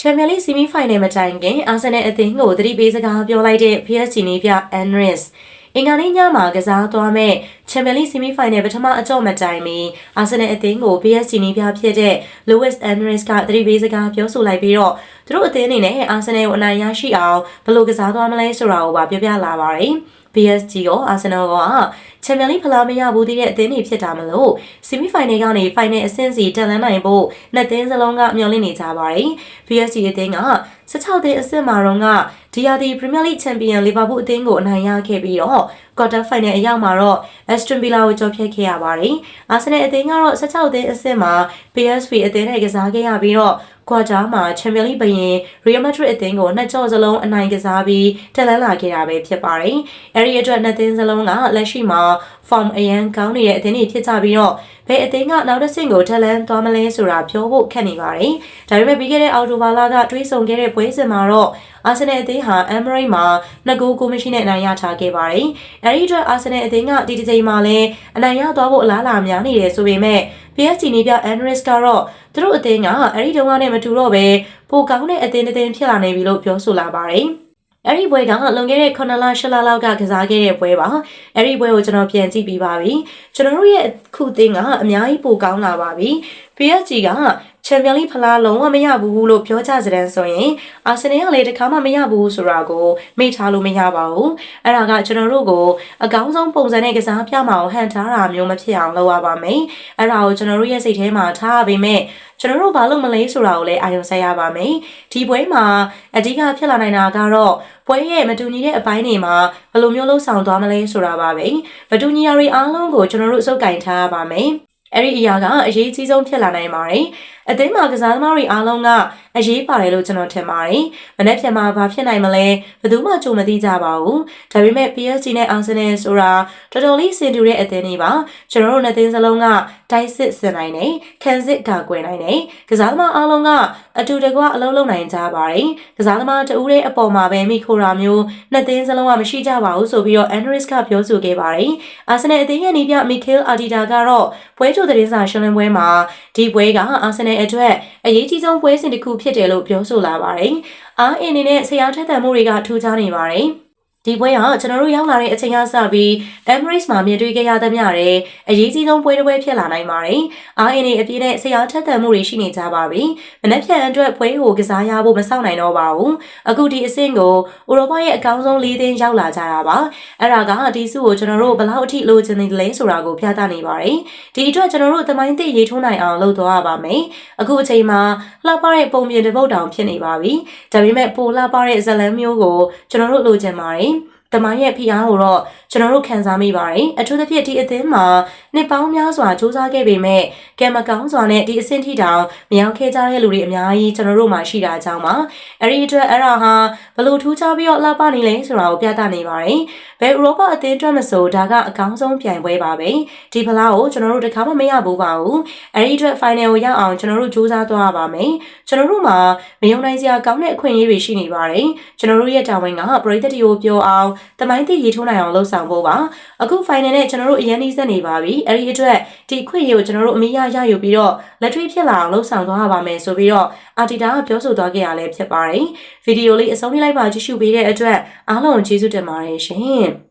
ချန်ပီယံလိဆီမီဖိုင်နယ်မတိုင်ခင်အာဆင်နယ်အသင်းကိုသတိပေးစကားပြောလိုက်တဲ့ PSG နီးပြအန်ရစ်အင်္ဂါနေ့ညမှာကစားသွားမဲ့ချန်ပီယံလိဆီမီဖိုင်နယ်ပထမအကြော့မတိုင်မီအာဆင်နယ်အသင်းကို PSG နီးပြဖြစ်တဲ့ Luis Enrique ကသတိပေးစကားပြောဆိုလိုက်ပြီးတော့သူတို့အသင်းအနေနဲ့အာဆင်နယ်ကိုအနိုင်ရရှိအောင်ဘယ်လိုကစားသွားမလဲဆိုတာကိုပါပြောပြလာပါတယ်။ PSG ရောအာဆင်နယ်ကချန်ပီယံလိဖလားမရဘူးသေးတဲ့အသင်းတွေဖြစ်တာမလို့ဆီမီဖိုင်နယ်ကနေဖိုင်နယ်အဆင့်စီတက်လန်းနိုင်ဖို့နှစ်သင်းစလုံးကမျှော်လင့်နေကြပါတယ်။ PSG အသင်းက16သင်းအဆင့်မှာတော့ကဒီယာဒီပရီးမီယာလိချန်ပီယံလီဗာပူးအသင်းကိုအနိုင်ရခဲ့ပြီးတော့ကွာတာဖိုင်နယ်အရောက်မှာတော့အက်စတွန်ဗီလာကိုကျော်ဖြတ်ခဲ့ရပါတယ်။အာဆင်နယ်အသင်းကတော့16သင်းအဆင့်မှာ PSV အသင်းနဲ့ကစားခဲ့ရပြီးတော့ ကွာတာမှာချန်ပီယံလိဘရင်ရီယယ်မက်ဒရစ်အသင်းကိုနှစ်ကြော့စလုံးအနိုင်ကစားပြီးတက်လန်းလာခဲ့တာပဲဖြစ်ပါတယ်။အဲဒီအတွက်နှစ်သင်းစလုံးကလက်ရှိမှာ form အရန်ကောင်းနေတဲ့အသင်းတွေဖြစ်ကြပြီးတော့ဘယ်အသင်းကနောက်တစ်ဆင့်ကိုတက်လန်းသွားမလဲဆိုတာပြောဖို့ခက်နေပါတယ်။ဒါပေမဲ့ပြီးခဲ့တဲ့အော်တိုဘာလကတွေးဆုံခဲ့တဲ့ပွဲစဉ်မှာတော့အာဆင်နယ်အသင်းဟာအမ်မရိတ်မှာနှစ်ဂိုးကိုမရှိနဲ့အနိုင်ရထားခဲ့ပါတယ်။အဲဒီအတွက်အာဆင်နယ်အသင်းကဒီတစ်ချိန်မှာလည်းအနိုင်ရသွားဖို့အလားအလာများနေတယ်ဆိုပေမဲ့ PSG နေပြအန်ရစ်ကတော့ သူတို့အသင်းကအဲဒီတုန်းကနဲ့မတူတော့ပဲပိုကောင်းတဲ့အသင်းတစ်သင်းဖြစ်လာနေပြီလို့ပြောဆိုလာပါတယ်။အဲ့ဒီပွဲကလွန်ခဲ့တဲ့9လ10လလောက်ကကစားခဲ့တဲ့ပွဲပါအဲ့ဒီပွဲကိုကျွန်တော်ပြန်ကြည့်ပြီးပါပြီကျွန်တော်တို့ရဲ့ခုသင်းကအများကြီးပိုကောင်းလာပါပြီ PSG ကချန်ပီယံလိဖလားလုံးဝမရဘူးလို့ပြောကြစတဲ့ဆိုရင်အာဆင်နယ်ကလည်းတခါမှမရဘူးဆိုတာကိုမေ့ထားလို့မရပါဘူးအဲ့ဒါကကျွန်တော်တို့ကိုအကောင်းဆုံးပုံစံနဲ့ကစားပြမအောင်ဟန်ထားတာမျိုးမဖြစ်အောင်လုပ်ရပါမယ်အဲ့ဒါကိုကျွန်တော်တို့ရဲ့စိတ်ထဲမှာထားရပါမယ် ကျွန်တော်တို့ဘာလို့မလဲဆိုတာကိုလည်းအာရုံစိုက်ရပါမယ်ဒီပွဲမှာအဓိကဖြစ်လာနိုင်တာကတော့ပွဲရဲ့မတူညီတဲ့အပိုင်းတွေမှာဘယ်လိုမျိုးလှုပ်ဆောင်သွားမလဲဆိုတာပါပဲမတူညီရာတွေအားလုံးကိုကျွန်တော်တို့စုပ်ကင်ထားရပါမယ်အဲ့ဒီအရာကအရေးကြီးဆုံးဖြစ်လာနိုင်ပါတယ်။ အသင်းမှာကစားသမားတွေအားလုံးကအရေးပါတယ်လို့ကျွန်တော်ထင်ပါတယ်။မနေ့ပြန်မှာဘာဖြစ်နိုင်မလဲဘယ်သူမှကြိုမသိကြပါဘူး။ဒါပေမဲ့ PSG နဲ့ Arsenal ဆိုတာတော်တော်လေးစင်တူတဲ့အသင်းတွေပါ။ကျွန်တော်တို့နှစ်သင်းစလုံးကတိုက်စစ်ဆင်နိုင်တယ်။ခံစစ်ကာကွယ်နိုင်တယ်။ကစားသမားအားလုံးကအတူတကွအလုံးလုံးနိုင်ကြပါတယ်။ကစားသမားတဦးရဲ့အပေါ်မှာပဲမိခိုရာမျိုးနှစ်သင်းစလုံးကမရှိကြပါဘူးဆိုပြီးတော့ Andres ကပြောဆိုခဲ့ပါတယ်။ Arsenal အသင်းရဲ့နေပြ Mikel Arteta ကတော့ပွဲချိုသတင်းစာရှင်းလင်းပွဲမှာဒီပွဲက Arsenal အတွက်အရေးကြီးဆုံးပွဲစဉ်တစ်ခုဖြစ်တယ်လို့ပြောဆိုလာပါတယ်။အားအင်းအနေနဲ့ဆရာထက်သန်မှုတွေကထူးခြားနေပါတယ်။ ဒီပွဲကကျွန်တော်တို့ရောက်လာတဲ့အချိန်ကစပြီး Emirates မှာမြင်တွေ့ခဲ့ရသမျှတွေအရေးကြီးဆုံးပွဲတစ်ပွဲဖြစ်လာနိုင်ပါတယ်။အားအင်းတွေအပြည့်နဲ့ဆရာထက်သန်မှုတွေရှိနေကြပါပြီ။မနက်ဖြန်အတွက်ပွဲကိုကစားရဖို့မဆောက်နိုင်တော့ပါဘူး။အခုဒီအဆင့်ကိုဥရောပရဲ့အကောင်းဆုံး၄သင်းရောက်လာကြတာပါ။အဲ့ဒါကဒီစုကိုကျွန်တော်တို့ဘယ်လောက်အထိလိုချင်နေတယ်လဲဆိုတာကိုပြသနေပါတယ်။ဒီအတွက်ကျွန်တော်တို့သမိုင်းသစ်ရေးထိုးနိုင်အောင်လုပ်သွားရပါမယ်။အခုအချိန်မှာလှပတဲ့ပုံပြင်တစ်ပုတ်တောင်ဖြစ်နေပါပြီ။ဒါပေမဲ့ပိုလှပတဲ့ဇလန်းမျိုးကိုကျွန်တော်တို့လိုချင်ပါတယ်။ တမိုင်းရဲ့ဖိအားကိုတော့ကျွန်တော်တို့ခံစားမိပါတယ်အထူးသဖြင့်ဒီအသင်းမှာနှစ်ပေါင်းများစွာစူးစမ်းခဲ့ပေမဲ့ကံမကောင်းစွာနဲ့ဒီအဆင့်ထိတောင်မရောက်ခဲ့ကြတဲ့လူတွေအများကြီးကျွန်တော်တို့မှာရှိတာကြောင့်ပါအဲ့ဒီအတွက်အဲ့ဒါဟာဘလို့ထူးခြားပြီးတော့လှပနေလဲဆိုတာကိုပြသနေပါတယ်ဘယ်ဥရောပအသင်းအတွက်မဆိုဒါကအကောင်းဆုံးပြိုင်ပွဲပါပဲဒီဖလားကိုကျွန်တော်တို့တခါမှမရဘူးပါဘူးအဲ့ဒီအတွက် final ကိုရောက်အောင်ကျွန်တော်တို့စူးစမ်းသွားပါမယ်ကျွန်တော်တို့မှာမယုံနိုင်စရာကောင်းတဲ့အခွင့်အရေးတွေရှိနေပါတယ်ကျွန်တော်တို့ရဲ့တာဝန်ကပရိသတ်တွေကိုပြောအောင်တမိုင်းသစ်ရေးထိုးနိုင်အောင်လှုပ်ဆောင်ဖို့ပါအခု final နဲ့ကျွန်တော်တို့အရင်နှီးစက်နေပါပြီအဲ့ဒီအတွက်ဒီခွင့်ရကိုကျွန်တော်တို့အမိရရယူပြီးတော့လက်တွေ့ဖြစ်လာအောင်လှုပ်ဆောင်သွားပါမယ်ဆိုပြီးတော့အာတီတာကပြောဆိုသွားခဲ့ရလဲဖြစ်ပါတယ်ဗီဒီယိုလေးအဆုံးထိလိုက်ပါကြည့်ရှုပေးတဲ့အတွက်အားလုံးကျေးဇူးတင်ပါတယ်ရှင်